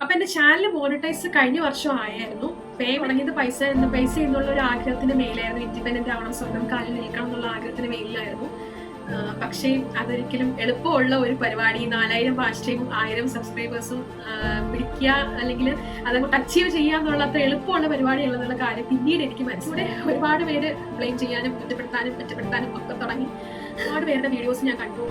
അപ്പൊ എന്റെ channel monetise കഴിഞ്ഞ വർഷം ആയായിരുന്നു. പേ മുടങ്ങിയത് പൈസ പൈസ എന്നുള്ള ഒരു ആഗ്രഹത്തിന് മേലായിരുന്നു. ഇൻഡിപെൻഡന്റ് ആവണം സ്വന്തം കാലിൽ നിൽക്കണം എന്നുള്ള ആഗ്രഹത്തിന് മേലിലായിരുന്നു. പക്ഷേ അതൊരിക്കലും എളുപ്പമുള്ള ഒരു പരിപാടി. നാലായിരം ഭാഷയും ആയിരം സബ്സ്ക്രൈബേഴ്സും പിടിക്കുക അല്ലെങ്കിൽ അതങ്ങോട്ട് അച്ചീവ് ചെയ്യുക എന്നുള്ള അത്ര എളുപ്പമുള്ള പരിപാടിയുള്ളതെന്നുള്ള കാര്യം പിന്നീട് എനിക്ക് മനസ്സിലൂടെ ഒരുപാട് പേര് ബ്ലെയിം ചെയ്യാനും കുറ്റപ്പെടുത്താനും കുറ്റപ്പെടുത്താനും ഒക്കെ തുടങ്ങി. ഒരുപാട് പേരുടെ വീഡിയോസ് ഞാൻ കണ്ടു.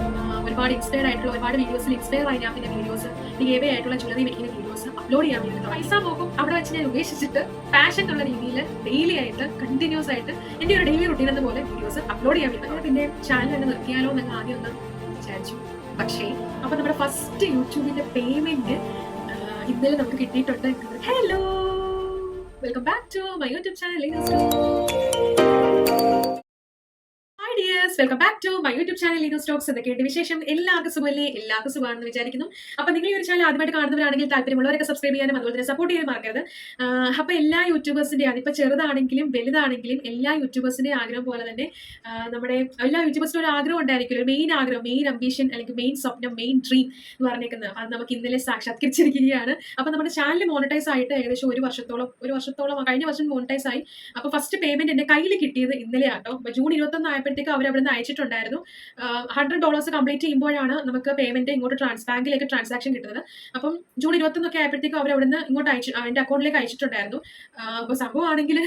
ഒരുപാട് ഇൻസ്പയർഡ് ആയിട്ടുള്ള ഒരുപാട് വീഡിയോസിൽ ഇൻസ്പയർ ആയി ഞാൻ പിന്നെ വീഡിയോസ് ഡിഗേവേ ആയിട്ടുള്ള ജ്വല്ലറി മേക്കിംഗ് വീഡിയോസ് അപ്ലോഡ് ചെയ്യാൻ വേണ്ടി പൈസ പോകും. അവിടെ വെച്ച് ഞാൻ ഉപേക്ഷിച്ചിട്ട് പാഷൻ എന്നുള്ള രീതിയിൽ ഡെയിലി ആയിട്ട് കണ്ടിന്യൂസ് ആയിട്ട് എന്റെ ഒരു ഡെയിലി റുട്ടീൻ എന്ന പോലെ വീഡിയോസ് അപ്ലോഡ് ചെയ്യാൻ വേണ്ടി പിന്നെ ചാനൽ തന്നെ നിർത്തിയാലോ എന്നൊക്കെ ആദ്യം ഒന്ന് വിചാരിച്ചു. പക്ഷേ അപ്പൊ നമ്മുടെ ഫസ്റ്റ് യൂട്യൂബിന്റെ പേയ്മെന്റ് ഇന്നലെ നമുക്ക് കിട്ടിയിട്ടുണ്ട്. Hello welcome back to my YouTube channel welcome back to my YouTube channel legal stocks എന്തൊക്കെയുണ്ട് വിശേഷം? എല്ലാവർക്കും സുഖമല്ലേ? എല്ലാവർക്കും സുഖമാണെന്ന് വിചാരിക്കുന്നു. അപ്പൊ നിങ്ങൾ ഈ ഒരു ചാനൽ ആദ്യമായിട്ട് കാണുന്നവരാണെങ്കിൽ താല്പര്യമുള്ളവരൊക്കെ സബ്സ്ക്രൈബ് ചെയ്യാനും അതുപോലെ തന്നെ സപ്പോർട്ട് ചെയ്യാനും മറക്കരുത്. അപ്പോൾ അപ്പൊ എല്ലാ യൂട്യൂബേഴ്സിന്റെയാണ് ഇപ്പൊ ചെറുതാണെങ്കിലും വലുതാണെങ്കിലും എല്ലാ യൂട്യൂബേഴ്സിന്റെ ആഗ്രഹം പോലെ തന്നെ നമ്മുടെ എല്ലാ യൂട്യൂബേഴ്സിനും ഒരു ആഗ്രഹം ഉണ്ടായിരിക്കും ഒരു മെയിൻ ആഗ്രഹം മെയിൻ അംബിഷൻ അല്ലെങ്കിൽ മെയിൻ സ്വപ്നം മെയിൻ ഡ്രീം എന്ന് പറഞ്ഞേക്കുന്നത്. അത് നമുക്ക് ഇന്നലെ സാക്ഷാത്കരിച്ചിരിക്കുകയാണ്. അപ്പൊ നമ്മുടെ ചാനൽ മോണിറ്റൈസ് ആയിട്ട് ഏകദേശം ഒരു വർഷത്തോളം ഒരു വർഷത്തോളം കഴിഞ്ഞ വർഷം മോണിറ്റൈസ് ആയി. അപ്പൊ ഫസ്റ്റ് പേയ്മെന്റ് എന്റെ കയ്യിൽ കിട്ടിയത് ഇന്നലെ ആട്ടോ അപ്പൊ ജൂൺ ഇരുപത്തൊന്ന് ആയപ്പോഴത്തേക്ക് അവർ അവിടെ നിന്ന് അയച്ചിട്ടുണ്ടായിരുന്നു. ഹൺഡ്രഡ് ഡോളേഴ്സ് കംപ്ലീറ്റ് ചെയ്യുമ്പോഴാണ് നമുക്ക് പേയ്മെന്റ് ഇങ്ങോട്ട് ട്രാൻസ് ബാങ്കിലേക്ക് ട്രാൻസാക്ഷൻ കിട്ടുന്നത്. അപ്പം ജൂൺ ഇരുപത്തൊന്നൊക്കെ ആയപ്പോഴത്തേക്കും അവർ അവിടുന്ന് ഇങ്ങോട്ട് അയച്ചു എന്റെ അക്കൗണ്ടിലേക്ക് അയച്ചിട്ടുണ്ടായിരുന്നു. അപ്പൊ സംഭവമാണെങ്കിൽ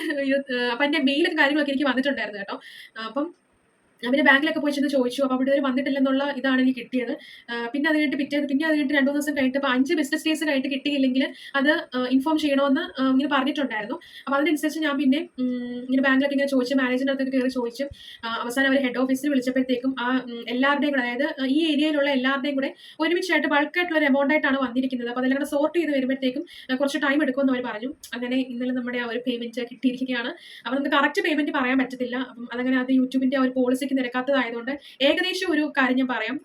അപ്പൊ എന്റെ മെയിലും കാര്യങ്ങളൊക്കെ എനിക്ക് വന്നിട്ടുണ്ടായിരുന്നു കേട്ടോ. അപ്പം പിന്നെ ബാങ്കിലൊക്കെ പോയി ചെന്ന് ചോദിച്ചു അപ്പോൾ അവിടെ ഒരു വന്നിട്ടില്ലെന്നുള്ള ഇതാണ് എനിക്ക് കിട്ടിയത്. പിന്നെ അത് കഴിഞ്ഞിട്ട് പിറ്റേ പിന്നെ അത് കഴിഞ്ഞിട്ട് രണ്ടു ദിവസം കഴിഞ്ഞിട്ട് അപ്പൊ അഞ്ച് ബിസിനസ് ഡേയ്സ് കഴിഞ്ഞിട്ട് കിട്ടിയില്ലെങ്കിൽ അത് ഇൻഫോം ചെയ്യണമെന്ന് ഇങ്ങനെ പറഞ്ഞിട്ടുണ്ടായിരുന്നു. അപ്പോൾ അതിനനുസരിച്ച് ഞാൻ പിന്നെ ഇങ്ങനെ ബാങ്കിലൊക്കെ ഇങ്ങനെ ചോദിച്ചു മാനേജറിന്റെ അടുത്തൊക്കെ കയറി ചോദിച്ചു അവസാനം അവർ ഹെഡ് ഓഫീസിൽ വിളിച്ചപ്പോഴത്തേക്കും ആ എല്ലാവരുടെയും കൂടെ അതായത് ഈ ഏരിയയിലുള്ള എല്ലാവരുടെയും കൂടെ ഒരുമിച്ചായിട്ട് ബൾക്കായിട്ടുള്ള ഒരു എമൗണ്ട് ആയിട്ടാണ് വന്നിരിക്കുന്നത്. അപ്പോൾ അതെല്ലാം സോർട്ട് ചെയ്ത് വരുമ്പോഴത്തേക്കും കുറച്ച് ടൈം എടുക്കുമെന്ന് അവർ പറഞ്ഞു. അങ്ങനെ ഇന്നലെ നമ്മുടെ ആ ഒരു പേയ്മെന്റ് കിട്ടിയിരിക്കുകയാണ്. അപ്പോൾ നമുക്ക് കറക്റ്റ് പേയ്മെന്റ് പറയാൻ പറ്റത്തില്ല. അപ്പം അതങ്ങനെ അത് യൂട്യൂബിന്റെ ആ ഒരു പോളിസിക്ക് നിരക്കാത്തതായതുകൊണ്ട് ഏകദേശം ഒരു കാര്യം ഞാൻ പറയാം.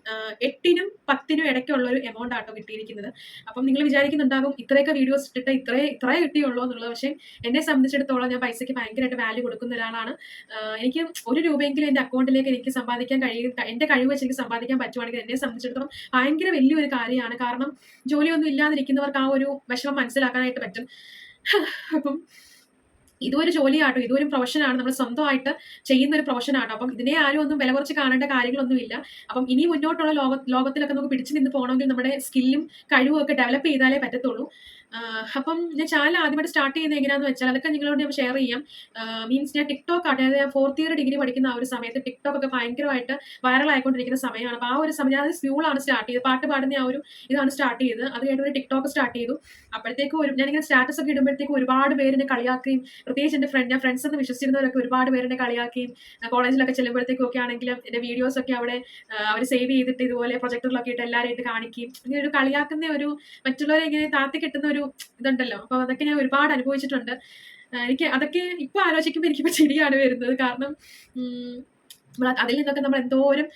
എട്ടിനും പത്തിനും ഇടയ്ക്കുള്ള ഒരു എമൗണ്ട് ആട്ടോ കിട്ടിയിരിക്കുന്നത്. അപ്പം നിങ്ങൾ വിചാരിക്കുന്നുണ്ടാകും ഇത്രയൊക്കെ വീഡിയോസ് ഇട്ടിട്ട് ഇത്രേ ഇത്രേ കിട്ടിയുള്ളൂ എന്നുള്ളത്. പക്ഷേ എന്നെ സംബന്ധിച്ചിടത്തോളം ഞാൻ പൈസയ്ക്ക് ഭയങ്കരമായിട്ട് വാല്യൂ കൊടുക്കുന്ന ഒരാളാണ്. എനിക്ക് ഒരു രൂപയെങ്കിലും എന്റെ അക്കൗണ്ടിലേക്ക് എനിക്ക് സമ്പാദിക്കാൻ കഴിയും എന്റെ കഴിവ് വെച്ച് എനിക്ക് സമ്പാദിക്കാൻ പറ്റുവാണെങ്കിൽ എന്നെ സംബന്ധിച്ചിടത്തോളം ഭയങ്കര വലിയൊരു കാര്യമാണ്. കാരണം ജോലിയൊന്നും ഇല്ലാതിരിക്കുന്നവർക്ക് ആ ഒരു വിഷമം മനസ്സിലാക്കാനായിട്ട് പറ്റും. അപ്പം ഇതൊരു ജോലിയാട്ടോ ഇതൊരു പ്രൊഫഷനാണ് നമ്മൾ സ്വന്തമായിട്ട് ചെയ്യുന്ന ഒരു പ്രൊഫഷനാട്ടോ. അപ്പം ഇതിനെ ആരും ഒന്നും വില കുറച്ച് കാണേണ്ട കാര്യങ്ങളൊന്നുമില്ല. അപ്പം ഇനി മുന്നോട്ടുള്ള ലോക ലോകത്തിലൊക്കെ നമുക്ക് പിടിച്ചു നിന്ന് പോകണമെങ്കിൽ നമ്മുടെ സ്കില്ലും കഴിവും ഒക്കെ ഡെവലപ്പ് ചെയ്താലേ പറ്റത്തുള്ളൂ. അപ്പം ഞാൻ ചാനൽ ആദ്യമായിട്ട് സ്റ്റാർട്ട് ചെയ്യുന്നത് എങ്ങനെയാണെന്ന് വെച്ചാൽ അതൊക്കെ നിങ്ങളോട് ഞാൻ ഷെയർ ചെയ്യാം. മീൻസ് ഞാൻ ടിക്ടോക്ക് അതായത് ഞാൻ ഫോർത്ത് ഇയർ ഡിഗ്രി പഠിക്കുന്ന ആ ഒരു സമയത്ത് ടിക്ടോക്ക് ഒക്കെ ഭയങ്കരമായിട്ട് വൈറൽ ആയിക്കൊണ്ടിരിക്കുന്ന സമയമാണ്. അപ്പോൾ ആ ഒരു സമയം ഞാൻ സ്കൂളാണ് സ്റ്റാർട്ട് ചെയ്തത്. പാട്ട് പാടുന്ന ആ ഒരു ഇതാണ് സ്റ്റാർട്ട് ചെയ്തത്. അത് കഴിഞ്ഞ് ഒരു ടിക്ടോക്ക് സ്റ്റാർട്ട് ചെയ്തു. അപ്പോഴത്തേക്കും ഒരു ഞാനിങ്ങനെ സ്റ്റാറ്റസ് ഒക്കെ ഇടുമ്പോഴത്തേക്കും ഒരുപാട് പേരിനെ കളിയാക്കുകയും പ്രത്യേകിച്ച് എന്റെ ഫ്രണ്ട് ഞാൻ ഫ്രണ്ട്സ് എന്ന് വിശ്വസിക്കുന്നവരൊക്കെ ഒരുപാട് പേരിനെ കളിയാക്കുകയും കോളേജിലൊക്കെ ചെല്ലുമ്പോഴത്തേക്കും ഒക്കെ ആണെങ്കിലും എന്റെ വീഡിയോസ് ഒക്കെ അവിടെ അവർ സേവ് ചെയ്തിട്ട് ഇതുപോലെ പ്രൊജക്ടറിലൊക്കെ ഇട്ട് എല്ലാവരും ഇട്ട് കാണിക്കുകയും ഇങ്ങനെ ഒരു കളിയാക്കുന്ന ഒരു മറ്റുള്ളവരെ ഇങ്ങനെ താത്തി കിട്ടുന്ന ഒരു ഇതുണ്ടല്ലോ. അപ്പോൾ അതൊക്കെ ഞാൻ ഒരുപാട് അനുഭവിച്ചിട്ടുണ്ട്. എനിക്ക് അതൊക്കെ ഇപ്പോൾ ആലോചിക്കുമ്പോൾ എനിക്കിപ്പോൾ ശരിയാണ് വരുന്നത്. കാരണം നമ്മൾ അതിൽ നിന്നൊക്കെ നമ്മൾ എന്തോരം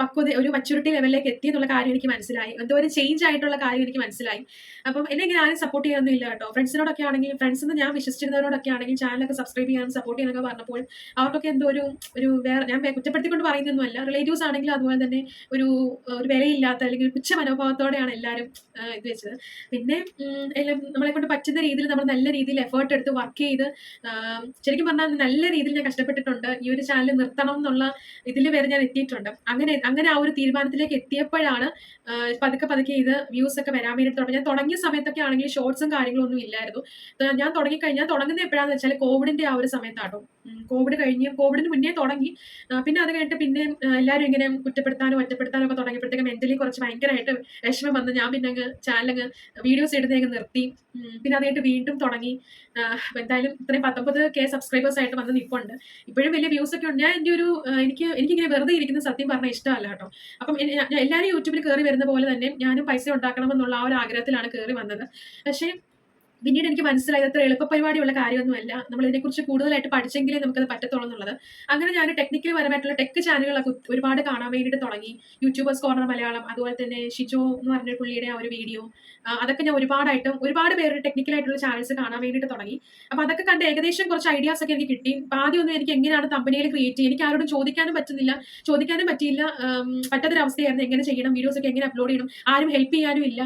പക്വത ഒരു മച്യൂരിറ്റി ലെവലിലേക്ക് എത്തി എന്നുള്ള കാര്യം എനിക്ക് മനസ്സിലായി. എന്തോരം ചേഞ്ച് ആയിട്ടുള്ള കാര്യം എനിക്ക് മനസ്സിലായി. അപ്പം എന്നെ ഇങ്ങനെ ആരും സപ്പോർട്ട് ചെയ്യാനൊന്നും ഇല്ല കേട്ടോ. ഫ്രണ്ട്സിനോടൊക്കെ ആണെങ്കിൽ ഫ്രണ്ട്സ് എന്ന് ഞാൻ വിശ്വസിച്ചിരുന്നവരോടൊക്കെ ആണെങ്കിൽ ചാനലൊക്കെ സബ്സ്ക്രൈബ് ചെയ്യാനും സപ്പോർട്ട് ചെയ്യാനൊക്കെ പറഞ്ഞപ്പോൾ അവർക്കൊക്കെ എന്തോ ഒരു ഒരു വേറെ ഞാൻ കുറ്റപ്പെടുത്തിക്കൊണ്ട് പറയുന്നൊന്നുമല്ല റിലേറ്റീവ്സ് ആണെങ്കിൽ അതുപോലെ തന്നെ ഒരു ഒരു വിലയില്ലാത്ത അല്ലെങ്കിൽ പുച്ഛ മനോഭാവത്തോടെയാണ് എല്ലാവരും ഇത് വെച്ചത്. പിന്നെ നമ്മളെ കൊണ്ട് പറ്റുന്ന രീതിയിൽ നമ്മൾ നല്ല രീതിയിൽ എഫേർട്ട് എടുത്ത് വർക്ക് ചെയ്ത് ശരിക്കും പറഞ്ഞാൽ നല്ല രീതിയിൽ ഞാൻ കഷ്ടപ്പെട്ടിട്ടുണ്ട്. ഈ ഒരു ചാനൽ നിർത്തണം എന്നുള്ള ഇതിൽ വരെ ഞാൻ എത്തിയിട്ടുണ്ട്. അങ്ങനെ അങ്ങനെ ആ ഒരു തീരുമാനത്തിലേക്ക് എത്തിയപ്പോഴാണ് പതുക്കെ പതുക്കെ ഇത് വ്യൂസ് ഒക്കെ വരാൻ വേണ്ടി തുടങ്ങി. ഞാൻ തുടങ്ങിയ സമയത്തൊക്കെ ആണെങ്കിൽ ഷോർട്സും കാര്യങ്ങളൊന്നും ഇല്ലായിരുന്നു. ഞാൻ തുടങ്ങി കഴിഞ്ഞാൽ തുടങ്ങുന്നത് എപ്പോഴാന്ന് വെച്ചാൽ കോവിഡിന്റെ ആ ഒരു സമയത്താട്ടോ. കോവിഡ് കഴിഞ്ഞ് കോവിഡിന് മുന്നേ തുടങ്ങി. പിന്നെ അത് കഴിഞ്ഞിട്ട് പിന്നെ എല്ലാവരും ഇങ്ങനെ കുറ്റപ്പെടുത്താനും ഒറ്റപ്പെടുത്താനും ഒക്കെ തുടങ്ങിയപ്പോഴത്തേക്ക് മെന്റലി കുറച്ച് ഭയങ്കരമായിട്ട് വിഷമം വന്ന് ഞാൻ പിന്നെ അങ്ങ് ചാനലങ്ങ് വീഡിയോസ് ഇടുന്നേക്ക് നിർത്തി. പിന്നെ അത് കഴിഞ്ഞിട്ട് വീണ്ടും തുടങ്ങി. എന്തായാലും ഇത്രയും പത്തൊമ്പത് കെ സബ്സ്ക്രൈബേഴ്സ് ആയിട്ട് വന്ന് നിൽപ്പുണ്ട് ഇപ്പോഴും വലിയ വ്യൂസ് ഒക്കെ ഉണ്ട്. ഞാൻ എന്റെ ഒരു എനിക്ക് എനിക്കിങ്ങനെ വെറുതെ ഇരിക്കുന്ന സത്യം പറഞ്ഞാൽ ഇഷ്ടമല്ല കേട്ടോ. അപ്പം എല്ലാവരും യൂട്യൂബിൽ കയറി വരുന്ന പോലെ തന്നെ ഞാനും പൈസ ഉണ്ടാക്കണം എന്നുള്ള ആ ഒരു ആഗ്രഹത്തിലാണ് കയറി വന്നത്. പക്ഷേ പിന്നീട് എനിക്ക് മനസ്സിലായത് അത്ര എളുപ്പ പരിപാടിയുള്ള കാര്യമൊന്നുമല്ല. നമ്മൾ ഇതിനെക്കുറിച്ച് കൂടുതലായിട്ട് പഠിച്ചെങ്കിലേ നമുക്കത് പറ്റത്തുള്ളൂ എന്നുള്ളത് അങ്ങനെ ഞാൻ ടെക്നിക്കൽ പരമായിട്ടുള്ള ടെക് ചാനലുകളൊക്കെ ഒരുപാട് കാണാൻ വേണ്ടിയിട്ട് തുടങ്ങി. യൂട്യൂബേഴ്സ് കോർണർ മലയാളം അതുപോലെ തന്നെ ഷിജോ എന്ന് പറഞ്ഞ പുള്ളിയുടെ ആ ഒരു വീഡിയോ അതൊക്കെ ഞാൻ ഒരുപാടായിട്ടും ഒരുപാട് പേര് ടെക്നിക്കലായിട്ടുള്ള ചാനൽസ് കാണാൻ വേണ്ടിയിട്ട് തുടങ്ങി. അപ്പോൾ അതൊക്കെ കണ്ട് ഏകദേശം കുറച്ച് ഐഡിയാസ് ഒക്കെ എനിക്ക് കിട്ടി. അപ്പോൾ ആദ്യമൊന്നും എനിക്ക് എങ്ങനെയാണ് കമ്പനിയിൽ ക്രിയേറ്റ് ചെയ്യുക എനിക്ക് ആരോടും ചോദിക്കാനും പറ്റുന്നില്ല. ചോദിക്കാനും പറ്റിയില്ല. പറ്റാത്തൊരവസ്ഥയായിരുന്നു. എങ്ങനെ ചെയ്യണം? വീഡിയോസ് ഒക്കെ എങ്ങനെ അപ്ലോഡ് ചെയ്യണം? ആരും ഹെൽപ്പ് ചെയ്യാനും ഇല്ല.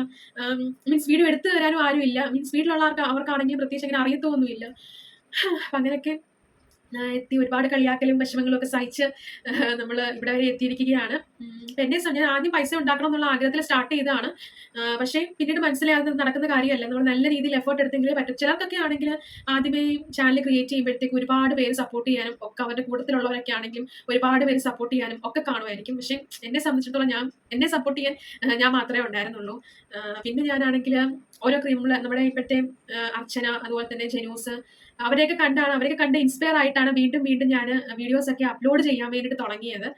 മീൻസ് വീഡിയോ എടുത്തു തരാനും ആരും ഇല്ല. മീൻസ് വീട്ടിലുള്ള ആൾക്ക് അവർക്കാണെങ്കിൽ പ്രത്യേകിച്ച് അങ്ങനെ അറിയത്തൊന്നുമില്ല. അങ്ങനെയൊക്കെ എത്തി ഒരുപാട് കളിയാക്കലും വിഷമങ്ങളും ഒക്കെ സഹിച്ച് നമ്മൾ ഇവിടെ വരെ എത്തിയിരിക്കുകയാണ്. എന്നെ ഞാൻ ആദ്യം പൈസ ഉണ്ടാക്കണം എന്നുള്ള ആഗ്രഹത്തിൽ സ്റ്റാർട്ട് ചെയ്തതാണ്. പക്ഷേ പിന്നീട് മനസ്സിലായത് നടക്കുന്ന കാര്യമല്ല. നമ്മൾ നല്ല രീതിയിൽ എഫേർട്ട് എടുത്തെങ്കിലേ പറ്റും. ചിലർക്കൊക്കെ ആണെങ്കിൽ ആദ്യമേ ചാനൽ ക്രിയേറ്റ് ചെയ്യുമ്പോഴത്തേക്ക് ഒരുപാട് പേര് സപ്പോർട്ട് ചെയ്യാനും ഒക്കെ അവരുടെ കൂട്ടത്തിലുള്ളവരൊക്കെ ആണെങ്കിലും ഒരുപാട് പേര് സപ്പോർട്ട് ചെയ്യാനും ഒക്കെ കാണുമായിരിക്കും. പക്ഷേ എന്നെ സംബന്ധിച്ചിടത്തോളം ഞാൻ എന്നെ സപ്പോർട്ട് ചെയ്യാൻ ഞാൻ മാത്രമേ ഉണ്ടായിരുന്നുള്ളൂ. പിന്നെ ഞാനാണെങ്കിൽ ഓരോ ക്രീമുള്ള നമ്മുടെ ഇപ്പോഴത്തെ അർച്ചന അതുപോലെ തന്നെ ജനൂസ് അവരെയൊക്കെ കണ്ടാണ് അവരെയൊക്കെ കണ്ട് ഇൻസ്പയർ ആയിട്ടാണ് വീണ്ടും വീണ്ടും ഞാൻ വീഡിയോസ് ഒക്കെ അപ്ലോഡ് ചെയ്യാൻ വേണ്ടിയിട്ട് തുടങ്ങിയത്.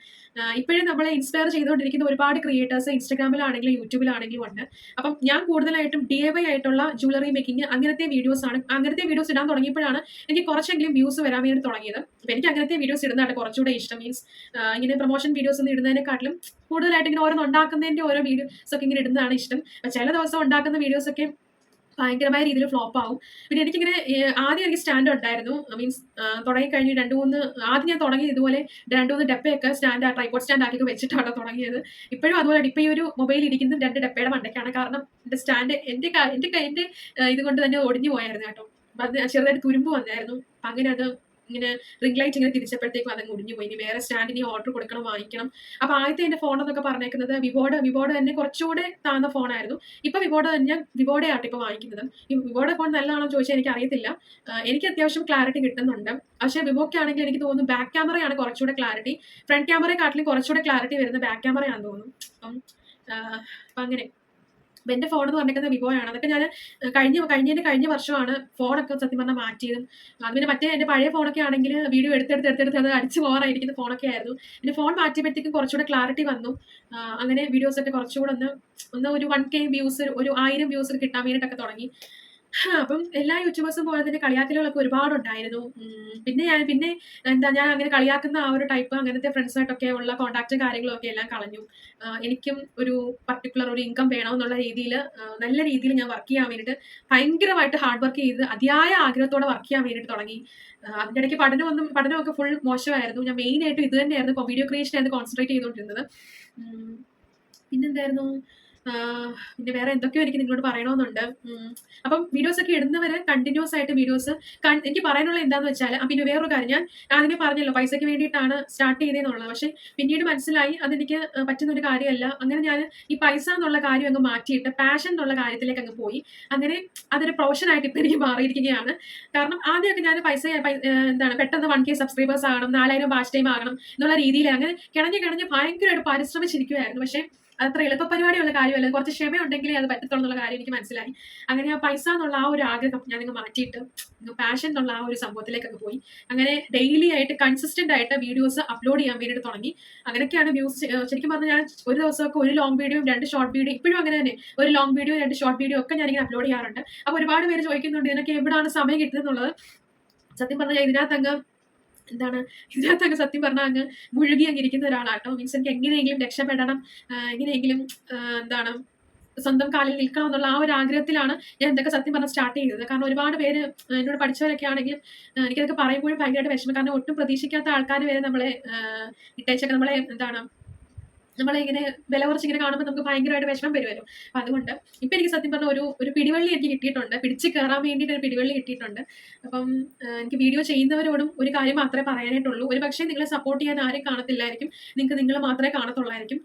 ഇപ്പോഴും നമ്മളെ ഇൻസ്പയർ ചെയ്തുകൊണ്ടിരിക്കുന്ന ഒരുപാട് ക്രിയേറ്റേഴ്സ് ഇൻസ്റ്റാഗ്രാമിലാണെങ്കിലും യൂട്യൂബിലാണെങ്കിലും ഉണ്ട്. അപ്പം ഞാൻ കൂടുതലായിട്ടും ഡി ആയിട്ടുള്ള ജ്വല്ലറി മേക്കിംഗ് അങ്ങനത്തെ വീഡിയോസ് ആണ്. അങ്ങനത്തെ വീഡിയോസ് ഇടാൻ തുടങ്ങിയപ്പോഴാണ് എനിക്ക് കുറച്ചെങ്കിലും വ്യൂസ് വരാൻ വേണ്ടി തുടങ്ങിയത്. എനിക്ക് അങ്ങനത്തെ വീഡിയോസ് ഇടുന്നതാണ് കുറച്ചുകൂടെ ഇഷ്ടം. മീൻസ് ഇങ്ങനെ പ്രൊമോഷൻ വീഡിയോസ് ഒന്നും ഇടുന്നതിനെക്കാട്ടിലും കൂടുതലായിട്ട് ഇങ്ങനെ ഓരോന്ന് ഉണ്ടാക്കുന്നതിന്റെ ഓരോ വീഡിയോസ് ഒക്കെ ഇങ്ങനെ ഇടുന്നതാണ് ഇഷ്ടം. ചില ദിവസം ഉണ്ടാക്കുന്ന വീഡിയോസ് ഒക്കെ ഭയങ്കരമായ രീതിയിൽ ഫ്ലോപ്പ് ആവും. പിന്നെ എനിക്കിങ്ങനെ ആദ്യം എനിക്ക് സ്റ്റാൻഡ് ഉണ്ടായിരുന്നു. മീൻസ് തുടങ്ങി കഴിഞ്ഞ് രണ്ട് മൂന്ന് ആദ്യം ഞാൻ തുടങ്ങി ഇതുപോലെ രണ്ട് മൂന്ന് ഡപ്പയൊക്കെ സ്റ്റാൻഡ് ആ ട്രൈപോഡ് സ്റ്റാൻഡ് ആക്കി വെച്ചിട്ടാണ് തുടങ്ങിയത്. ഇപ്പോഴും അതുപോലെ ഇപ്പം ഈ ഒരു മൊബൈൽ ഇരിക്കുന്നത് രണ്ട് ഡപ്പയുടെ മണ്ടയ്ക്കാണ്. കാരണം എന്റെ സ്റ്റാൻഡ് എന്റെ എന്റെ എന്റെ ഇതുകൊണ്ട് തന്നെ ഒടിഞ്ഞു പോയായിരുന്നു കേട്ടോ. അത് ചെറുതായിട്ട് തുരുമ്പ് വന്നായിരുന്നു. അങ്ങനെ അത് ഇങ്ങനെ റിംഗ് ലൈറ്റ് ഇങ്ങനെ തിരിച്ചപ്പോഴത്തേക്കും അതങ്ങ് ഒടിഞ്ഞു പോയി. ഇനി വേറെ സ്റ്റാൻഡിന് ഓർഡർ കൊടുക്കണം വാങ്ങിക്കണം. അപ്പോൾ ആദ്യത്തെ എന്റെ ഫോൺ എന്നൊക്കെ പറഞ്ഞേക്കുന്നത് വിവോഡ് വിവോഡ് തന്നെ കുറച്ചുകൂടെ താഴ്ന്ന ഫോണായിരുന്നു ഇപ്പൊ വിവോഡ് തന്നെ വിവോയുടെ ആട്ടെ ഇപ്പൊ വാങ്ങിക്കുന്നത്. ഈ വിവോയുടെ ഫോൺ നല്ലതാണോ ചോദിച്ചാൽ എനിക്ക് അറിയത്തില്ല എനിക്ക് അത്യാവശ്യം ക്ലാരിറ്റി കിട്ടുന്നുണ്ട്. പക്ഷേ വിവോക്ക് ആണെങ്കിൽ എനിക്ക് തോന്നുന്നു ബാക്ക് ക്യാമറയാണ് കുറച്ചുകൂടെ ക്ലാരിറ്റി ഫ്രണ്ട് ക്യാമറയെക്കാട്ടിലും കുറച്ചുകൂടെ ക്ലാരിറ്റി വരുന്ന ബാക്ക് ക്യാമറയാണെന്ന് തോന്നുന്നു. അപ്പം അങ്ങനെ. എന്റെ ഫോൺ എന്ന് പറഞ്ഞിരിക്കുന്നത് വിവോ ആണ് അതൊക്കെ ഞാൻ കഴിഞ്ഞ കഴിഞ്ഞതിന്റെ കഴിഞ്ഞ വർഷമാണ് ഫോണൊക്കെ സത്യം പറഞ്ഞാൽ മാറ്റിയതും. അത് പിന്നെ മറ്റേ എന്റെ പഴയ ഫോണൊക്കെ ആണെങ്കിൽ വീഡിയോ എടുത്തെടുത്ത് എടുത്തെടുത്ത് അത് അടിച്ച് പോകാറായിരിക്കുന്ന ഫോണൊക്കെ ആയിരുന്നു. പിന്നെ ഫോൺ മാറ്റിയപ്പോഴത്തേക്കും കുറച്ചുകൂടെ ക്ലാരിറ്റി വന്നു. അങ്ങനെ വീഡിയോസ് ഒക്കെ കുറച്ചുകൂടെ ഒന്ന് ഒന്ന് ഒരു വൺ കെ വ്യൂസ് ഒരു ആയിരം വ്യൂസ് കിട്ടാൻ വേണ്ടിയിട്ടൊക്കെ തുടങ്ങി. അപ്പം എല്ലാ യൂട്യൂബേഴ്സും പോലെ തന്നെ കളിയാക്കലുകളൊക്കെ ഒരുപാട് ഉണ്ടായിരുന്നു പിന്നെ ഞാൻ പിന്നെ എന്താ ഞാൻ അങ്ങനെ കളിയാക്കുന്ന ആ ഒരു ടൈപ്പ് അങ്ങനത്തെ ഫ്രണ്ട്സായിട്ടൊക്കെ ഉള്ള കോൺടാക്റ്റും കാര്യങ്ങളും ഒക്കെ എല്ലാം കളഞ്ഞു. എനിക്കും ഒരു പർട്ടിക്കുലർ ഒരു ഇൻകം വേണമെന്നുള്ള രീതിയിൽ നല്ല രീതിയിൽ ഞാൻ വർക്ക് ചെയ്യാൻ വേണ്ടിയിട്ട് ഭയങ്കരമായിട്ട് ഹാർഡ് വർക്ക് ചെയ്ത് അതിയായ ആഗ്രഹത്തോടെ വർക്ക് ചെയ്യാൻ വേണ്ടിയിട്ട് തുടങ്ങി. അതിന്റെ ഇടയ്ക്ക് പഠനമൊന്നും പഠനമൊക്കെ ഫുൾ മോശമായിരുന്നു. ഞാൻ മെയിനായിട്ടും ഇത് തന്നെയായിരുന്നു വീഡിയോ ക്രിയേഷൻ ആയിരുന്നു കോൺസെൻട്രേറ്റ് ചെയ്തുകൊണ്ടിരുന്നത്. പിന്നെന്തായിരുന്നു? പിന്നെ വേറെ എന്തൊക്കെയോ എനിക്ക് നിങ്ങളോട് പറയണമെന്നുണ്ട്. അപ്പം വീഡിയോസ് ഒക്കെ ഇടുന്നവര് കണ്ടിന്യൂസ് ആയിട്ട് വീഡിയോസ് എനിക്ക് പറയാനുള്ള എന്താന്ന് വെച്ചാൽ പിന്നെ വേറൊരു കാര്യം ഞാൻ ആദ്യമേ പറഞ്ഞല്ലോ പൈസയ്ക്ക് വേണ്ടിയിട്ടാണ് സ്റ്റാർട്ട് ചെയ്തതെന്നുള്ളത് പക്ഷെ പിന്നീട് മനസ്സിലായി അതെനിക്ക് പറ്റുന്ന ഒരു കാര്യമല്ല. അങ്ങനെ ഞാൻ ഈ പൈസ എന്നുള്ള കാര്യം അങ്ങ് മാറ്റിയിട്ട് പാഷൻ എന്നുള്ള കാര്യത്തിലേക്ക് അങ്ങ് പോയി. അങ്ങനെ അതൊരു പ്രൊഫഷനായിട്ട് ഇപ്പം എനിക്ക് മാറിയിരിക്കുകയാണ്. കാരണം ആദ്യമൊക്കെ ഞാൻ പൈസ എന്താണ് പെട്ടെന്ന് വൺ കെ സബ്സ്ക്രൈബേഴ്സ് ആകണം നാലായിരം വാച്ച് ടൈം ആകണം എന്നുള്ള രീതിയിൽ അങ്ങനെ കിണഞ്ഞ് കിണഞ്ഞ് ഭയങ്കരമായിട്ട് പരിശ്രമിച്ചിരിക്കുമായിരുന്നു പക്ഷേ അതത്ര എളുപ്പ പരിപാടിയുള്ള കാര്യമല്ല. കുറച്ച് ക്ഷമയുണ്ടെങ്കിലേ അത് പറ്റത്തുള്ളൂ കാര്യം എനിക്ക് മനസ്സിലായി. അങ്ങനെ ആ പൈസ എന്നുള്ള ആ ഒരു ആഗ്രഹം ഞാൻ അങ്ങ് മാറ്റിയിട്ട് പാഷൻ എന്നുള്ള ആ ഒരു സംഭവത്തിലേക്കൊക്കെ പോയി. അങ്ങനെ ഡെയിലി ആയിട്ട് കൺസിസ്റ്റന്റ് ആയിട്ട് വീഡിയോസ് അപ്ലോഡ് ചെയ്യാൻ വേണ്ടിയിട്ട് തുടങ്ങി. അങ്ങനെയൊക്കെയാണ് വ്യൂസ് ശരിക്കും പറഞ്ഞാൽ ഞാൻ ഒരു ദിവസമൊക്കെ ഒരു ലോങ് വീഡിയോയും രണ്ട് ഷോർട്ട് വീഡിയോ ഇപ്പോഴും അങ്ങനെ തന്നെ. ഒരു ലോങ് വീഡിയോ രണ്ട് ഷോർട്ട് വീഡിയോ ഒക്കെ ഞാനിങ്ങനെ അപ്ലോഡ് ചെയ്യാറുണ്ട്. അപ്പോൾ ഒരുപാട് പേര് ചോദിക്കുന്നുണ്ട് ഇതിനൊക്കെ എവിടെയാണ് സമയം കിട്ടുന്നത്? സത്യം പറഞ്ഞാൽ ഇതിനകത്ത് അങ്ങ് എന്താണ് ഇതിനകത്ത് അങ്ങ് സത്യം പറഞ്ഞാൽ അങ്ങ് മുഴുകി അങ്ങിരിക്കുന്ന ഒരാളാട്ടോ മീൻസ് എനിക്ക് എങ്ങനെയെങ്കിലും രക്ഷപ്പെടണം എങ്ങനെയെങ്കിലും എന്താണ് സ്വന്തം കാലിൽ നിൽക്കണം എന്നുള്ള ആ ഒരു ആഗ്രഹത്തിലാണ് ഞാൻ ഇതൊക്കെ സത്യം പറഞ്ഞാൽ സ്റ്റാർട്ട് ചെയ്തത്. കാരണം ഒരുപാട് പേര് എന്നോട് പഠിച്ചവരൊക്കെ ആണെങ്കിലും എനിക്കതൊക്കെ പറയുമ്പോഴും ഭയങ്കരമായിട്ട് വിഷമം. കാരണം ഒട്ടും പ്രതീക്ഷിക്കാത്ത ആൾക്കാർ വരെ നമ്മളെ ഇട്ടേച്ചൊക്കെ നമ്മളെ എന്താണ് നമ്മളെ ഇങ്ങനെ വില കുറച്ച് ഇങ്ങനെ കാണുമ്പോൾ നമുക്ക് ഭയങ്കരമായിട്ട് വിഷമം വരുമല്ലോ. അപ്പം അതുകൊണ്ട് ഇപ്പം എനിക്ക് സത്യം പറഞ്ഞ ഒരു ഒരു പിടിവള്ളി എനിക്ക് കിട്ടിയിട്ടുണ്ട്. പിടിച്ച് കയറാൻ വേണ്ടിയിട്ട് ഒരു പിടിവള്ളി കിട്ടിയിട്ടുണ്ട്. അപ്പം എനിക്ക് വീഡിയോ ചെയ്യുന്നവരോടും ഒരു കാര്യം മാത്രമേ പറയാനായിട്ടുള്ളൂ. ഒരു പക്ഷേ നിങ്ങളെ സപ്പോർട്ട് ചെയ്യാൻ ആരും കാണത്തില്ലായിരിക്കും. നിങ്ങൾക്ക് നിങ്ങൾ മാത്രമേ കാണത്തുള്ളായിരിക്കും.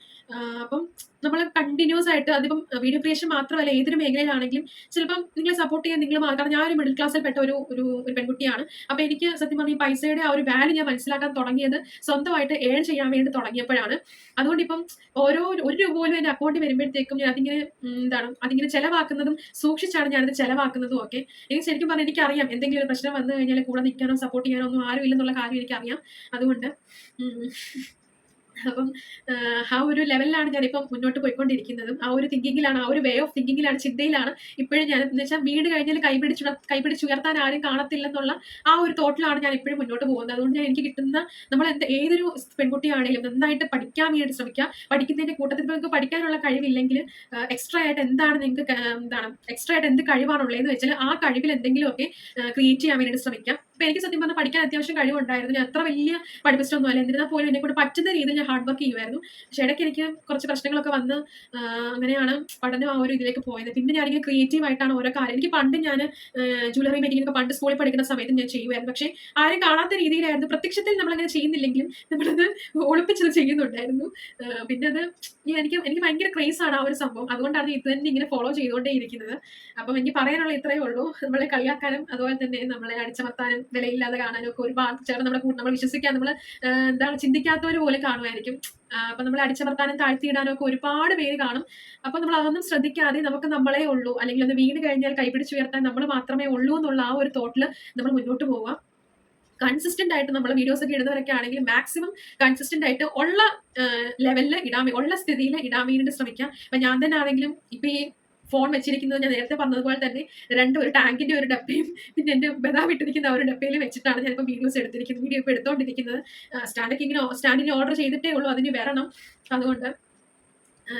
അപ്പം നമ്മൾ കണ്ടിന്യൂസ് ആയിട്ട് അതിപ്പം വീഡിയോ ക്രിയേഷൻ മാത്രമല്ല ഏതൊരു മേഖലയിലാണെങ്കിലും ചിലപ്പം നിങ്ങളെ സപ്പോർട്ട് ചെയ്യാൻ നിങ്ങൾ മാത്രം ഞാൻ ഒരു മിഡിൽ ക്ലാസ്സിൽ പെട്ട ഒരു ഒരു ഒരു പെൺകുട്ടിയാണ്. അപ്പോൾ എനിക്ക് സത്യം പറഞ്ഞാൽ പൈസയുടെ ആ ഒരു വാല്യൂ ഞാൻ മനസ്സിലാക്കാൻ തുടങ്ങിയത് സ്വന്തമായിട്ട് ഏൺ ചെയ്യാൻ വേണ്ടി തുടങ്ങിയപ്പോഴാണ്. അതുകൊണ്ട് ഇപ്പം ഓരോ ഒരു രൂപ പോലും എന്റെ അക്കൗണ്ടിൽ വരുമ്പോഴത്തേക്കും ഞാൻ അതിങ്ങനെ എന്താണ് അതിങ്ങനെ ചെലവാക്കുന്നതും സൂക്ഷിച്ചാണ് ഞാനത് ചെലവാക്കുന്നതും ഒക്കെ. എനിക്ക് ശരിക്കും പറഞ്ഞാൽ എനിക്കറിയാം എന്തെങ്കിലും ഒരു പ്രശ്നം വന്നു കഴിഞ്ഞാൽ കൂടെ നിൽക്കാനോ സപ്പോർട്ട് ചെയ്യാനോ ഒന്നും ആരും ഇല്ലെന്നുള്ള കാര്യം എനിക്കറിയാം. അതുകൊണ്ട് അപ്പം ആ ഒരു ലെവലിലാണ് ഞാനിപ്പം മുന്നോട്ട് പോയിക്കൊണ്ടിരിക്കുന്നതും. ആ ഒരു തിങ്കിങ്ങിലാണ് ആ ഒരു വേ ഓഫ് തിങ്കിങ്ങിലാണ് ചിന്തയിലാണ് ഇപ്പോഴും ഞാൻ. എന്ന് വെച്ചാൽ വീട് കഴിഞ്ഞാൽ കൈപിടിച്ചു കൈപിടിച്ചുയർത്താൻ ആരും കാണത്തില്ലെന്നുള്ള ആ ഒരു തോട്ടിലാണ് ഞാൻ ഇപ്പോഴും മുന്നോട്ട് പോകുന്നത്. അതുകൊണ്ട് ഞാൻ എനിക്ക് കിട്ടുന്ന നമ്മൾ എന്ത് ഏതൊരു പെൺകുട്ടിയാണെങ്കിലും നന്നായിട്ട് പഠിക്കാൻ വേണ്ടി ശ്രമിക്കുക. പഠിക്കുന്നതിന്റെ കൂട്ടത്തിൽ നിങ്ങൾക്ക് പഠിക്കാനുള്ള കഴിവില്ലെങ്കിൽ എക്സ്ട്രാ ആയിട്ട് എന്താണ് നിങ്ങൾക്ക് എന്താണ് എക്സ്ട്രാ ആയിട്ട് എന്ത് കഴിവാണുള്ളതെന്ന് വെച്ചാൽ ആ കഴിവിൽ എന്തെങ്കിലുമൊക്കെ ക്രിയേറ്റ് ചെയ്യാൻ വേണ്ടി ശ്രമിക്കാം അപ്പൊ എനിക്ക് സത്യം പറഞ്ഞാൽ പഠിക്കാൻ അത്യാവശ്യം കഴിവുണ്ടായിരുന്നു. ഞാൻ അത്ര വലിയ പഠിപ്പിച്ചിട്ടൊന്നും അല്ല എന്നിരുന്നാൽ പോലും എന്നെ കൊണ്ട് പറ്റുന്ന രീതിയിൽ ഞാൻ ഹാർഡ് വർക്ക് ചെയ്യുമായിരുന്നു പക്ഷെ ഇടയ്ക്ക് എനിക്ക് കുറച്ച് പ്രശ്നങ്ങളൊക്കെ വന്ന് അങ്ങനെയാണ് പഠനം ആ ഒരു ഇതിലേക്ക് പോയത്. പിന്നെ ഞാനിങ്ങനെ ക്രിയേറ്റീവ് ആയിട്ടാണ് ഓരോ കാര്യം. എനിക്ക് പണ്ട് ഞാൻ മേക്കിംഗ് ഒക്കെ പണ്ട് സ്കൂളിൽ പഠിക്കുന്ന സമയത്ത് ഞാൻ ചെയ്യുമായിരുന്നു പക്ഷേ ആരും കാണാത്ത രീതിയിലായിരുന്നു. പ്രത്യക്ഷത്തിൽ നമ്മളങ്ങനെ ചെയ്യുന്നില്ലെങ്കിലും നമ്മളത് ഒളിപ്പിച്ചത് ചെയ്യുന്നുണ്ടായിരുന്നു. പിന്നെ അത് എനിക്ക് എനിക്ക് ഭയങ്കര ക്രേസ് ആണ് ആ ഒരു സംഭവം. അതുകൊണ്ടാണ് ഇത് തന്നെ ഇങ്ങനെ ഫോളോ ചെയ്തുകൊണ്ടേ ഇരിക്കുന്നത്. അപ്പം എനിക്ക് പറയാനുള്ള ഇത്രയേ ഉള്ളൂ. നമ്മളെ കളിയാക്കാനും അതുപോലെ തന്നെ നമ്മളെ അടിച്ചമർത്താനും വിലയില്ലാതെ കാണാനും ഒക്കെ ഒരുപാട് ചേർന്ന് നമ്മളെ കൂടെ നമ്മൾ വിശ്വസിക്കാൻ നമ്മൾ എന്താണ് ചിന്തിക്കാത്തവർ പോലെ കാണുമായിരിക്കും ആ, അപ്പൊ നമ്മളെ അടിച്ചമർത്താനും താഴ്ത്തിയിടാനും ഒക്കെ ഒരുപാട് പേര് കാണും. അപ്പൊ നമ്മൾ അതൊന്നും ശ്രദ്ധിക്കാതെ നമുക്ക് നമ്മളെ ഉള്ളൂ. അല്ലെങ്കിൽ ഒന്ന് വീട് കഴിഞ്ഞാൽ കൈപിടിച്ചുയർത്താൻ നമ്മൾ മാത്രമേ ഉള്ളൂ എന്നുള്ള ആ ഒരു തോട്ടിൽ നമ്മൾ മുന്നോട്ട് പോവാം കൺസിസ്റ്റന്റ് ആയിട്ട് നമ്മൾ വീഡിയോസ് ഒക്കെ ഇടുന്നവരൊക്കെ ആണെങ്കിൽ മാക്സിമം കൺസിസ്റ്റന്റ് ആയിട്ട് ഉള്ള ലെവലിൽ ഇടാമീ ഉള്ള സ്ഥിതിയിൽ ഇടാമീനിട്ട് ശ്രമിക്കാം അപ്പൊ ഞാൻ തന്നെ ആണെങ്കിലും ഇപ്പൊ ഈ ഫോൺ വെച്ചിരിക്കുന്നത് ഞാൻ നേരത്തെ പറഞ്ഞതുപോലെ തന്നെ രണ്ട് ഒരു ടാങ്കിന്റെ ഒരു ഡപ്പയും പിന്നെ എന്റെ ബദാം ഇട്ടിരിക്കുന്ന ഒരു ഡപ്പയിൽ വെച്ചിട്ടാണ് ഇപ്പോൾ വീഡിയോസ് എടുത്തിരിക്കുന്നത് വീഡിയോ ഇപ്പോൾ എടുത്തോണ്ടിരിക്കുന്നത്. സ്റ്റാൻഡൊക്കെ ഇങ്ങനെ സ്റ്റാൻഡിന് ഓർഡർ ചെയ്തിട്ടേ ഉള്ളൂ അതിന് വരണം. അതുകൊണ്ട്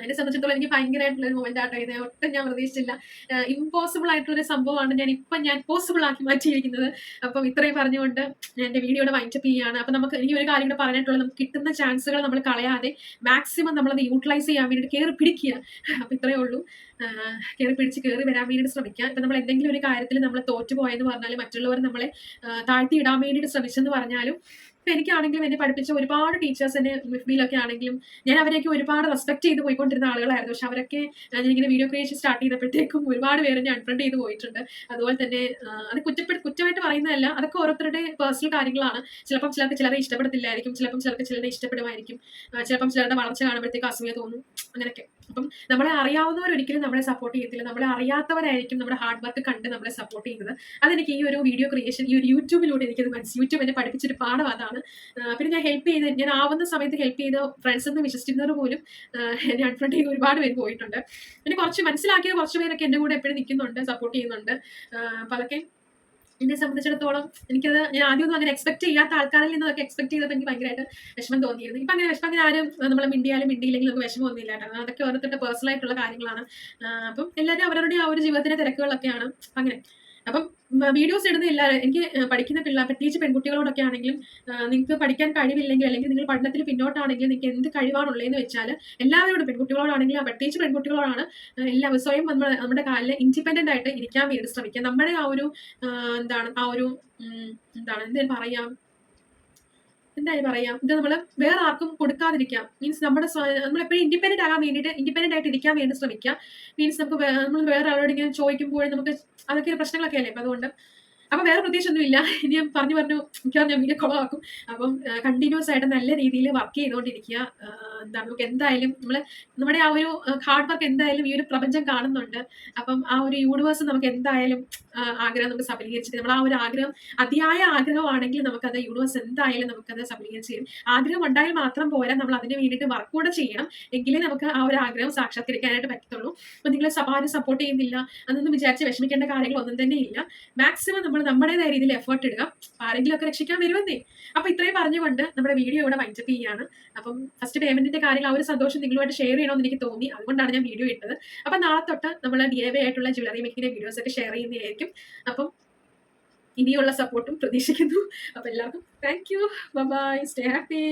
എന്നെ സംബന്ധിച്ചിടത്തോളം എനിക്ക് ഭയങ്കരമായിട്ടുള്ള ഒരു മൊമെന്റ് ആട്ടോ ഇത്. ഒട്ടും ഞാൻ പ്രതീക്ഷിച്ചില്ല. ഇമ്പോസിബിൾ ആയിട്ടുള്ള ഒരു സംഭവമാണ് ഞാൻ ഇപ്പം ഞാൻ പോസിബിൾ ആക്കി മാറ്റിയിരിക്കുന്നത്. അപ്പം ഇത്രയും പറഞ്ഞുകൊണ്ട് ഞാൻ എന്റെ വീഡിയോയുടെ വൈൻഡപ്പ് ചെയ്യുകയാണ്. അപ്പം നമുക്ക് എനിക്ക് ഒരു കാര്യം കൂടെ പറഞ്ഞിട്ടുള്ളത് നമുക്ക് കിട്ടുന്ന ചാൻസുകൾ നമ്മൾ കളയാതെ മാക്സിമം നമ്മൾ അത് യൂട്ടിലൈസ് ചെയ്യാൻ വേണ്ടിയിട്ട് കയറി പിടിക്കുക. അപ്പം ഇത്രയേ ഉള്ളൂ. കയറി പിടിച്ച് കയറി വരാൻ വേണ്ടിയിട്ട് ശ്രമിക്കുക. ഇപ്പൊ നമ്മൾ എന്തെങ്കിലും ഒരു കാര്യത്തിൽ നമ്മൾ തോറ്റുപോയെന്ന് പറഞ്ഞാൽ മറ്റുള്ളവർ നമ്മളെ താഴ്ത്തിയിടാൻ വേണ്ടിയിട്ട് ശ്രമിച്ചെന്ന് പറഞ്ഞാലും ഇപ്പം എനിക്കാണെങ്കിലും എന്നെ പഠിപ്പിച്ച ഒരുപാട് ടീച്ചേഴ്സ് എന്നെ മിഫ്ബിയിലൊക്കെ ആണെങ്കിലും ഞാൻ അവരെയൊക്കെ ഒരുപാട് റെസ്പെക്ട് ചെയ്ത് പോയിക്കൊണ്ടിരുന്ന ആളുകളായിരുന്നു. പക്ഷെ അവരൊക്കെ ഞാനിങ്ങനെ വീഡിയോ ക്രിയേഷൻ സ്റ്റാർട്ട് ചെയ്തപ്പോഴത്തേക്കും ഒരുപാട് പേര് എന്നെ അൺഫ്രണ്ട് ചെയ്ത് പോയിട്ടുണ്ട്. അതുപോലെ തന്നെ അത് കുറ്റപ്പെട്ട് കുറ്റമായിട്ട് പറയുന്നതല്ല അതൊക്കെ ഓരോരുത്തരുടെ പേഴ്സണൽ കാര്യങ്ങളാണ്. ചിലപ്പം ചിലർക്ക് ചിലരെ ഇഷ്ടപ്പെടത്തില്ലായിരിക്കും ചിലപ്പം ചിലർക്ക് ചിലരെ ഇഷ്ടപ്പെടുമായിരിക്കും. ചിലപ്പം ചിലരുടെ വളർച്ച കാണുമ്പോഴത്തേക്ക് അസൂയ തോന്നും. അങ്ങനെയൊക്കെ. അപ്പം നമ്മളെ അറിയാവുന്നവർ ഒരിക്കലും നമ്മളെ സപ്പോർട്ട് ചെയ്യത്തില്ല. നമ്മളെ അറിയാത്തവരായിരിക്കും നമ്മുടെ ഹാർഡ് വർക്ക് കണ്ട് നമ്മളെ സപ്പോർട്ട് ചെയ്യുന്നത്. അതെനിക്ക് ഈ ഒരു വീഡിയോ ക്രിയേഷൻ ഈ ഒരു യൂട്യൂബിലൂടെ എനിക്കത് മനസ്സിൽ യൂട്യൂബ് എന്നെ പഠിപ്പിച്ചൊരു പാഠം അതാണ്. പിന്നെ ഞാൻ ഹെൽപ്പ് ചെയ്ത് ഞാൻ ആവുന്ന സമയത്ത് ഹെൽപ്പ് ചെയ്ത ഫ്രണ്ട്സ് എന്ന് വിശ്വസിക്കുന്നവർ പോലും എന്നെ അൺഫ്രണ്ട് ചെയ്ത് ഒരുപാട് പേര് പോയിട്ടുണ്ട്. പിന്നെ കുറച്ച് മനസ്സിലാക്കിയ കുറച്ച് പേരൊക്കെ എന്റെ കൂടെ എപ്പോഴും നിൽക്കുന്നുണ്ട് സപ്പോർട്ട് ചെയ്യുന്നുണ്ട്. ആ, അതൊക്കെ എന്നെ സംബന്ധിച്ചിടത്തോളം എനിക്കത് ഞാൻ ആദ്യമൊന്നും അങ്ങനെ എക്സ്പെക്ട് ചെയ്യാത്ത ആൾക്കാരിൽ നിന്നൊക്കെ എക്സ്പെക്ട് ചെയ്തപ്പോൾ എനിക്ക് ഭയങ്കരമായിട്ട് വിഷമം തോന്നിയിരുന്നു. ഇപ്പം അങ്ങനെ വിഷമം അങ്ങനെ ആരും നമ്മൾ മിണ്ടിയാലും മിണ്ടിയില്ലെങ്കിലും നമുക്ക് വിഷമം ഒന്നുമില്ല കേട്ടോ. അതൊക്കെ ഓരോരുത്തരുടെ പേഴ്സണൽ ആയിട്ടുള്ള കാര്യങ്ങളാണ്. അപ്പം എല്ലാവരും അവരവരുടെ ആ ഒരു ജീവിതത്തിന്റെ തിരക്കുകളൊക്കെയാണ്. അങ്ങനെ. അപ്പം വീഡിയോസ് ഇടുന്ന എല്ലാ എനിക്ക് പഠിക്കുന്ന പിള്ളേർ പ്രത്യേകിച്ച് പെൺകുട്ടികളോടൊക്കെ ആണെങ്കിലും നിങ്ങൾക്ക് പഠിക്കാൻ കഴിവില്ലെങ്കിൽ അല്ലെങ്കിൽ നിങ്ങൾ പഠനത്തിൽ പിന്നോട്ടാണെങ്കിൽ നിങ്ങൾക്ക് എന്ത് കഴിവാണുള്ളതെന്ന് വെച്ചാൽ എല്ലാവരോടും പെൺകുട്ടികളോടാണെങ്കിലും പ്രത്യേകിച്ച് പെൺകുട്ടികളോടാണ് എല്ലാ സ്വയം നമ്മൾ നമ്മുടെ കാലിൽ ഇൻഡിപെൻഡന്റ് ആയിട്ട് ഇരിക്കാൻ വേണ്ടി ശ്രമിക്കുക. നമ്മുടെ ആ ഒരു എന്താണ് ആ ഒരു എന്താണ് എന്തേലും പറയാം? എന്തായാലും പറയാം. ഇത് നമ്മൾ വേറെ ആർക്കും കൊടുക്കാതിരിക്കാം. മീൻസ് നമ്മുടെ നമ്മൾ എപ്പോഴും ഇൻഡിപെൻഡന്റ് ആകാൻ വേണ്ടിയിട്ട് ഇൻഡിപെൻഡന്റ് ആയിട്ട് ഇരിക്കാൻ വേണ്ടി ശ്രമിക്കുക മീൻസ് നമുക്ക് നമ്മൾ വേറെ ആളോട് ഇങ്ങനെ ചോദിക്കുമ്പോഴും നമുക്ക് അതൊക്കെ പ്രശ്നങ്ങളൊക്കെ അല്ലേ? അപ്പം അതുകൊണ്ട് അപ്പം വേറെ പ്രത്യേകിച്ചൊന്നുമില്ല. ഇനി ഞാൻ പറഞ്ഞു പറഞ്ഞു മിക്കവാറും ഞാൻ വീഡിയോ കുളമാക്കും അപ്പം കണ്ടിന്യൂസ് ആയിട്ട് നല്ല രീതിയിൽ വർക്ക് ചെയ്തുകൊണ്ടിരിക്കുക എന്താ നമുക്ക് എന്തായാലും നമ്മൾ നമ്മുടെ ആ ഒരു ഹാർഡ് വർക്ക് എന്തായാലും ഈ ഒരു പ്രപഞ്ചം കാണുന്നുണ്ട്. അപ്പം ആ ഒരു യൂണിവേഴ്സ് നമുക്ക് എന്തായാലും ആഗ്രഹം നമുക്ക് സഫലീകരിച്ചിട്ട് നമ്മൾ ആ ഒരു ആഗ്രഹം അതിയായ ആഗ്രഹമാണെങ്കിൽ നമുക്കത് യൂണിവേഴ്സ് എന്തായാലും നമുക്കത് സഫലീകരിച്ച് തരും. ആഗ്രഹം ഉണ്ടായാൽ മാത്രം പോരാ. നമ്മൾ അതിന് വേണ്ടിയിട്ട് വർക്ക് കൂടെ ചെയ്യണം. എങ്കിലേ നമുക്ക് ആ ഒരു ആഗ്രഹം സാക്ഷാത്കരിക്കാനായിട്ട് പറ്റത്തുള്ളൂ. അപ്പം നിങ്ങൾ സഭ സപ്പോർട്ട് ചെയ്യുന്നില്ല. അതൊന്നും വിചാരിച്ച് വിഷമിക്കേണ്ട കാര്യങ്ങളൊന്നും തന്നെ ഇല്ല. മാക്സിമം നമ്മൾ നമ്മുടേതായ രീതിയിൽ എഫേർട്ട് ഇടുക. ആരെങ്കിലും ഒക്കെ രക്ഷിക്കാൻ വരുമെന്നേ. അപ്പൊ ഇത്രയും പറഞ്ഞുകൊണ്ട് നമ്മുടെ വീഡിയോ ഇവിടെ വൈൻഡപ്പ് ചെയ്യാണ് അപ്പം ഫസ്റ്റ് പേയ്മെന്റിന്റെ കാര്യങ്ങൾ ആ ഒരു സന്തോഷം നിങ്ങളുമായിട്ട് ഷെയർ ചെയ്യണമെന്ന് എനിക്ക് തോന്നി. അതുകൊണ്ടാണ് ഞാൻ വീഡിയോ ഇട്ടത്. അപ്പൊ നാളെ തൊട്ട് നമ്മൾ ഡി എ ആയിട്ടുള്ള ജ്വല്ലറി മേക്കിന്റെ വീഡിയോസ് ഒക്കെ ഷെയർ ചെയ്യുന്നതായിരിക്കും. അപ്പം ഇനിയുള്ള സപ്പോർട്ടും പ്രതീക്ഷിക്കുന്നു. അപ്പൊ എല്ലാവർക്കും thank you bye stay happy